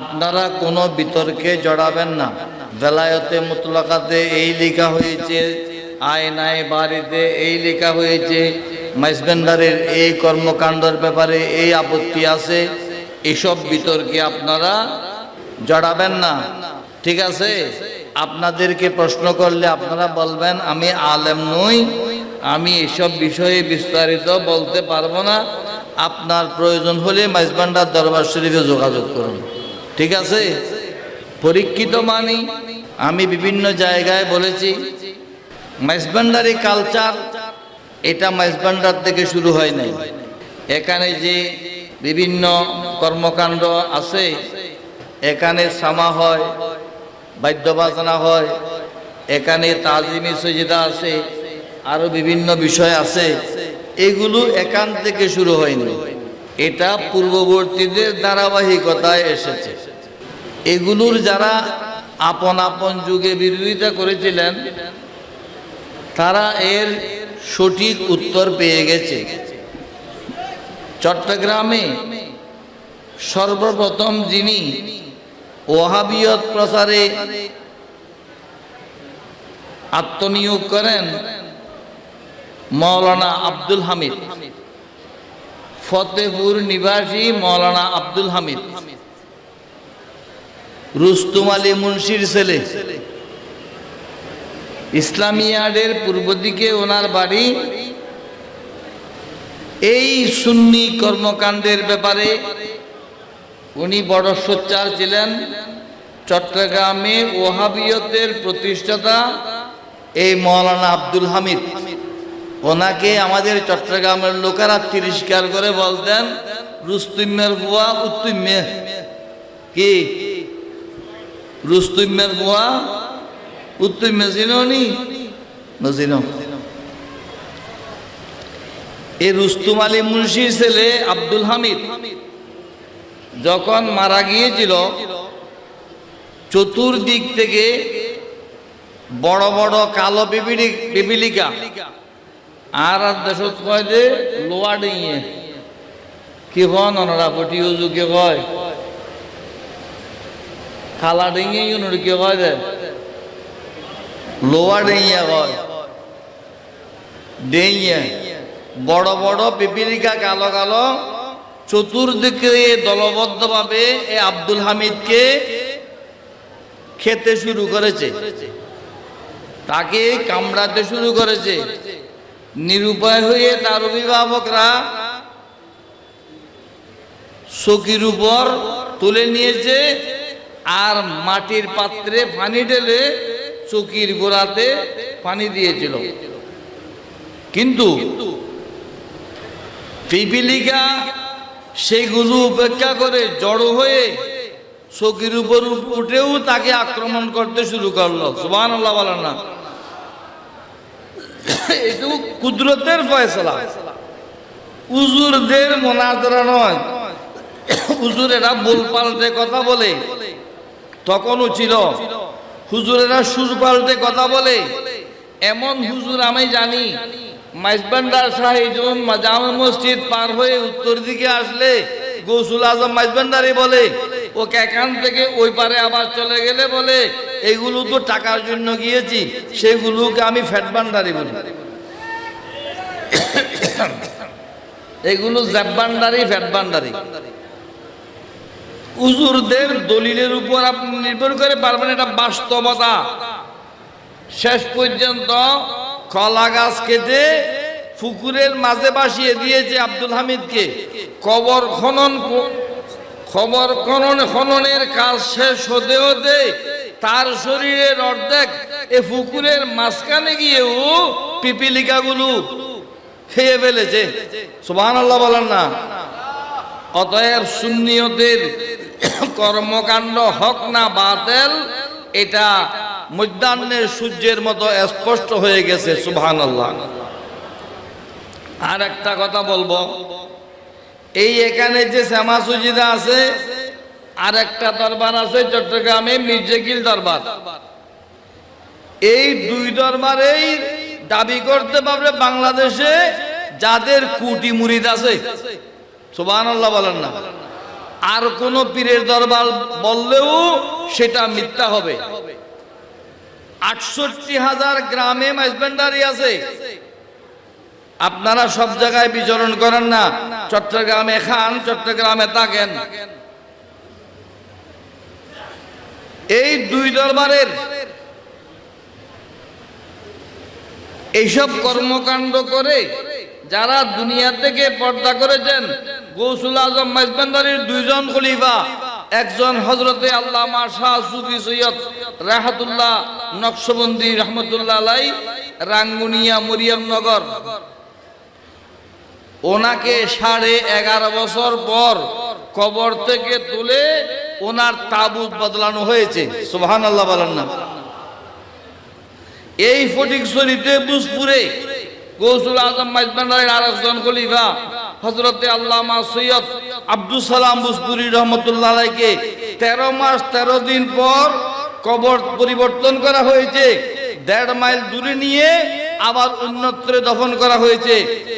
আপনারা কোনো বিতর্কে জড়াবেন না। বেলায়তে মুতলাকাতে এই লেখা হয়েছে, আয়নায় বাড়িতে এই লেখা হয়েছে মাইসবেন্ডারের এই কর্মকাণ্ডের ব্যাপারে এই আপত্তি আছে, এসব বিতর্কে আপনারা জড়াবেন না। ঠিক আছে? আপনাদেরকে প্রশ্ন করলে আপনারা বলবেন, আমি আলেম নই, আমি এসব বিষয়ে বিস্তারিত বলতে পারব না। আপনার প্রয়োজন হলে মাইজবান্ডার দরবার শরীফে যোগাযোগ করুন। ঠিক আছে? পরীক্ষিত মানি। আমি বিভিন্ন জায়গায় বলেছি, মাইজবান্ডারি কালচার, এটা মাইজবান্ডার থেকে শুরু হয় নাই। এখানে যে বিভিন্ন কর্মকাণ্ড আছে, এখানে সামা হয় বাদ্য বাজনা হয়, এখানে তাজিমি সজিদা আছে, আরও বিভিন্ন বিষয় আছে, এগুলো এখান থেকে শুরু হয়নি। এটা পূর্ববর্তীদের ধারাবাহিকতায় এসেছে। এগুলোর যারা আপন আপন যুগে বিরোধিতা করেছিলেন, তারা এর সঠিক উত্তর পেয়ে গেছে। চট্টগ্রামে সর্বপ্রথম যিনি ওহাবিয়ত প্রচারে আত্মনিয়োগ করেন, মৌলানা আব্দুল হামিদ। ফতেপুর নিবাসী মৌলানা আব্দুল হামিদ। রুস্তুম আলী মুন্সির ছেলে। ইসলামিয়ার্ডের পূর্ব দিকে ওনার বাড়ি। এই সুন্নি কর্মকাণ্ডের ব্যাপারে উনি বড় সোচ্চার ছিলেন। চট্টগ্রামে ওহাবিয়তের প্রতিষ্ঠাতা এই মৌলানা আব্দুল হামিদ। ওনাকে আমাদের চট্টগ্রামের লোকেরা তিরস্কার করে বলতেন, রুস্তুমের বুয়া উত্তুমে কি? রুস্তুমের বুয়া উত্তুমে চিনি নজিন এই রুস্তুম আলী মুন্সির ছেলে আব্দুল হামিদ যখন মারা গিয়েছিল, চতুর্দিক থেকে বড় বড় কালো পিপিলি পিপিলিকা আর আর দেশত কয় যে লোয়া ডিঙিয়ে। কি হন ওনারা পটি উজু কে কয়? খালা ডিঙিয়ে ইউনুর কে কয় যে লোয়া ডিঙিয়ে কয়। ডেইয়ে বড় বড় পিপিলিকা কালো কালো চতুর্দিকে দলবদ্ধভাবে এ আব্দুল হামিদকে খেতে শুরু করেছে। তাকে কামড়াতে শুরু করেছে। নিরুপায় হয়ে তার অভিভাবকরা চকির উপর তুলে নিয়েছে আর মাটির পাত্রে পানি ঢেলে চকির গোড়াতে পানি দিয়েছিল। কিন্তু পিপিলিকা সেগুলো উপেক্ষা করে জড়ো হয়ে চকির উপর উঠেও তাকে আক্রমণ করতে শুরু করল। সুবান আল্লাহ না। এটু কুদরতের ফয়সলা। উজুরদের মোনাজরা নয়। হুজুরেরা বল পাল্টে কথা বলে। তখনও ছিল। হুজুরেরা সুর পাল্টে কথা বলে। এমন হুজুর আমি জানি। মাইজবান্ডার শাহিজন জামা মসজিদ পার হয়ে উত্তর দিকে আসলে গৌসুল আজম মাইজবান্ডারি বলে, ওকে এখান থেকে ওই পারে আবার চলে গেলে বলে এগুলো তো টাকার জন্য গিয়েছি, সেগুলোকে আমি ফ্যাট ভান্ডারি বলি। এগুলো জ্যাব ভান্ডারি ফ্যাট ভান্ডারি উজুরদের দলিলের উপর আপনি নির্ভর করে পারবেন এটা বাস্তবতা। শেষ পর্যন্ত কলা গাছ কেটে পুকুরের মাঝে বাসিয়ে দিয়েছে আব্দুল হামিদকে। কবর খনন খবর খনন খননের কাজ শেষ হতে হতে তার শরীরের অর্ধেক এ পুকুরের মাঝখানে গিয়েও পিপিলিকাগুলো খেয়ে ফেলেছে। সুবাহ আল্লাহ বলেন না। অতএব সুন্নিয়তের কর্মকাণ্ড হক না বাতেল, এটা মধ্যাহ্নের সূর্যের মতো স্পষ্ট হয়ে গেছে সুবহান আল্লাহ আর একটা কথা বলব। এই এখানে যে শ্যামা সুজিদা আছে আর একটা দরবার আছে চট্টগ্রামে মির্জেকিল দরবার। এই দুই দরবারেই দাবি করতে পারবে বাংলাদেশে যাদের কুটি মুরিদ আছে। বলেন না। আর কোন পীরের দরবার বললেও সেটা মিথ্যা হবে। আটষট্টি হাজার গ্রামে মাইজবেন্ডারি আছে। আপনারা সব জায়গায় বিচরণ করেন না। চট্টগ্রামে খান, চট্টগ্রামে থাকেন। এই দুই দরবারের এইসব কর্মকাণ্ড করে যারা দুনিয়া থেকে পর্দা করেছেন, গৌসুল আজম মাইজবান্দারির দুইজন খলিফা, একজন হজরতে আল্লামা শাহ সুফি সৈয়দ রাহাতুল্লাহ নকশবন্দি রহমতুল্লাহ আলাই রাঙ্গুনিয়া মরিয়মনগর ওনাকে সাড়ে এগারো বছর পর কবর থেকে তুলে ওনার তাবুত বদলানো হয়েছে। সুবহান আল্লাহ বলেন না। এই ফটিকছড়িতে বুজপুরে গৌসুল আজম মাইজবান্ডারের আরেকজন খলিফা হজরতে আল্লামা সৈয়দ আব্দুল সালাম বুজপুরি রহমতুল্লাহ আলাইকে তেরো মাস তেরো দিন পর কবর পরিবর্তন করা হয়েছে। দেড় মাইল দূরে নিয়ে আবার অন্যত্রে দফন করা হয়েছে।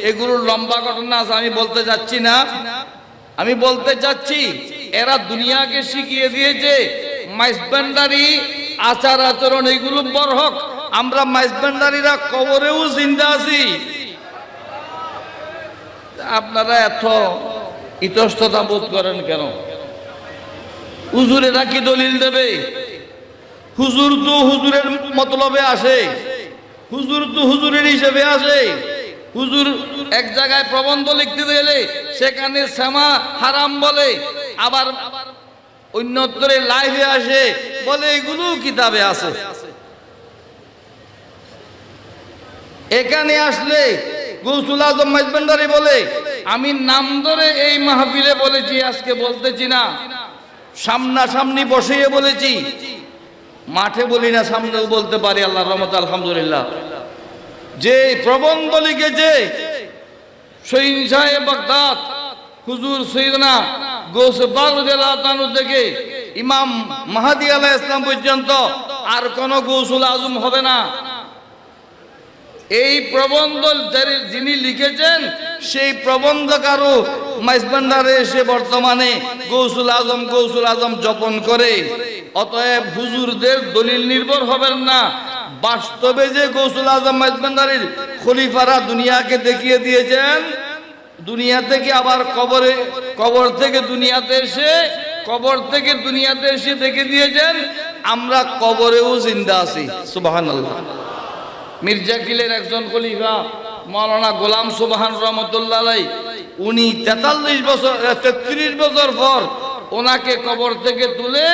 এগুলোর লম্বা ঘটনা আছে, আমি বলতে যাচ্ছি না। আমি বলতে চাচ্ছি এরা দুনিয়াকে শিখিয়ে দিয়েছে। মাইসবান্ডারি আচার আচরণ এগুলো বরহক আমরা মাইসবান্ডারিরা কবরেও জিন্দা আছি। আপনারা এত ইতস্ততা বোধ করেন কেন? হুজুরেরা কি দলিল দেবে? হুজুর তো হুজুরের মতলবে আসে। হুজুর তো হুজুরের হিসেবে আসে। হুজুর এক জায়গায় প্রবন্ধ লিখতে গেলে সেখানে শ্যামা হারাম বলে। আবার অন্যত্রে লাইভে আসে, বলে এগুলো কিতাবে আছে। এখানে আসলে গৌসুল আজম মাইজবান্ডারি বলে, আমি নাম ধরে এই মাহফিলে বলেছি, আজকে বলতেছি না। সামনাসামনি বসিয়ে বলেছি। মাঠে বলি না, সামনেও বলতে পারি আল্লাহ রহমত, আলহামদুলিল্লাহ। যে প্রবন্ধ লিখেছে সাহেব বাগদাদ, হুজুর সৈদনা আর কোন গৌসুল আজম হবে না। এই প্রবন্ধ যিনি লিখেছেন, সেই প্রবন্ধকারও মাইসবান্ডারে এসে বর্তমানে গৌসুল আজম গৌসুল আজম জপন করে। অতএব হুজুরদের দলিল নির্ভর হবেন না। বাস্তবে যে গৌসুল আজম মাইসবান্ডারির খলিফারা দুনিয়াকে দেখিয়ে দিয়েছেন দুনিয়া থেকে আবার কবরে? কবর থেকে দুনিয়াতে এসে, কবর থেকে দুনিয়াতে এসে দেখে দিয়েছেন আমরা কবরেও জিন্দা আছি। সুবহানাল্লাহ। মির্জা কিলের একজন খলিফা মৌলানা গোলাম সুবাহান রহমতুল্লাহ উনি তেতাল্লিশ বছর তেত্রিশ বছর পর ওনাকে কবর থেকে তুলে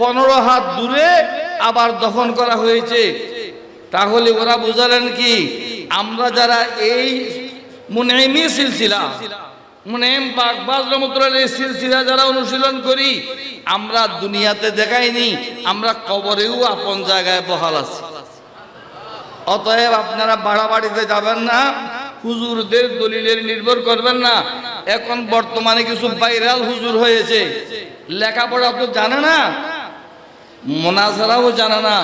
পনেরো হাত দূরে আবার দফন করা হয়েছে। তাহলে ওরা বুঝালেন কি, আমরা যারা এই মুনেমি সিলসিলা। মুনেম বাগবাজ রহমতুল্লাহ সিলসিলা যারা অনুশীলন করি, আমরা দুনিয়াতে দেখাইনি, আমরা কবরেও আপন জায়গায় বহাল আছি। অতএব আপনারা বাড়াবাড়িতে যাবেন না, হুজুরদের দলিলের নির্ভর করবেন না। এখন বর্তমানে কিছু ভাইরাল হুজুর হয়েছে, লেখাপড়া তো জানে না, মোনাজারাও জানে না,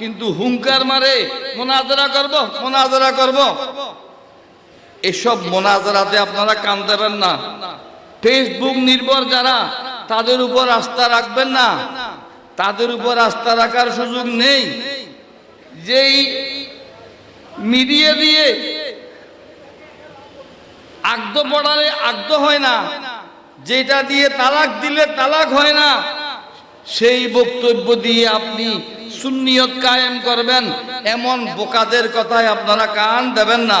কিন্তু হুঙ্কার মারে, মোনাজারা করব মোনাজারা করব। এসব মোনাজারাতে আপনারা কান দেবেন না। ফেসবুক নির্ভর যারা, তাদের উপর আস্থা রাখবেন না। তাদের উপর আস্থা রাখার সুযোগ নেই। যেই মিডিয়া দিয়ে আগদ পড়ালে আগদ হয় না, যেটা দিয়ে তালাক দিলে তালাক হয় না, সেই বক্তব্য দিয়ে আপনি সুন্নিয়ত কায়েম করবেন। এমন বোকাদের কথায় আপনারা কান দেবেন না।